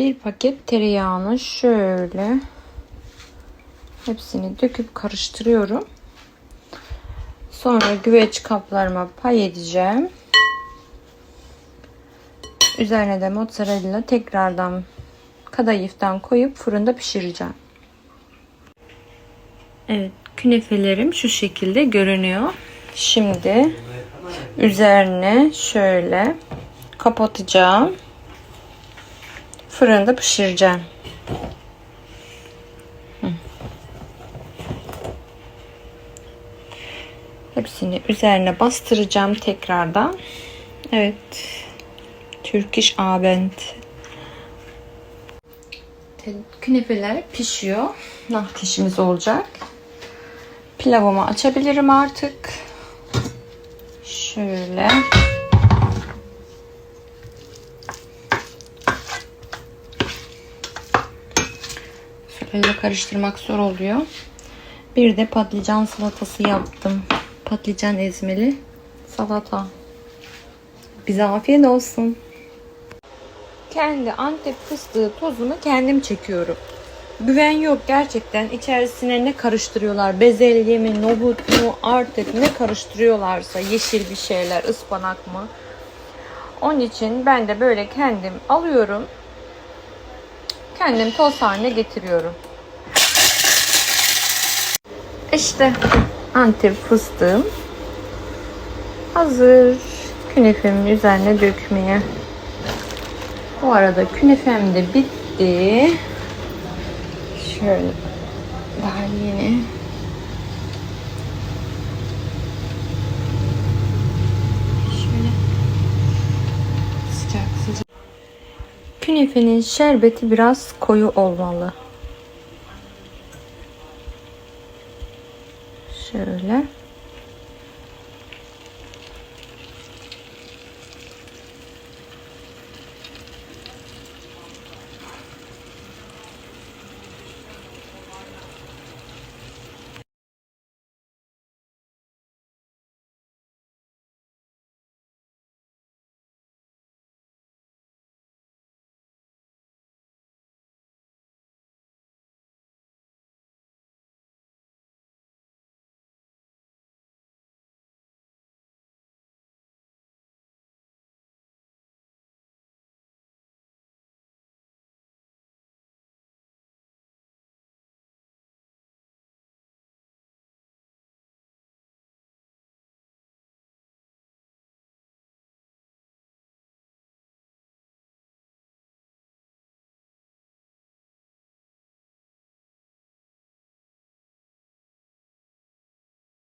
Bir paket tereyağını şöyle hepsini döküp karıştırıyorum. Sonra güveç kaplarıma pay edeceğim. Üzerine de mozzarella tekrardan kadayıftan koyup fırında pişireceğim. Evet, künefelerim şu şekilde görünüyor. Şimdi üzerine şöyle kapatacağım. Fırında pişireceğim. Hepsini üzerine bastıracağım tekrardan. Evet. Turkish Abend. Künefeler pişiyor. Nah işimiz olacak. Pilavımı açabilirim artık. Şöyle. Sırayla karıştırmak zor oluyor. Bir de patlıcan salatası yaptım. Patlıcan ezmeli salata. Bize afiyet olsun. Kendi Antep fıstığı tozunu kendim çekiyorum. Güven yok gerçekten. İçerisine ne karıştırıyorlar? Bezelye mi, nohut mu artık ne karıştırıyorlarsa yeşil bir şeyler, ıspanak mı? Onun için ben de böyle kendim alıyorum. Kendim toz haline getiriyorum. İşte Antep fıstığım hazır. Künefemin üzerine dökmeye. Bu arada künefem de bitti. Şöyle daha yeni. Şöyle sıcak sıcak. Künefenin şerbeti biraz koyu olmalı. Şöyle.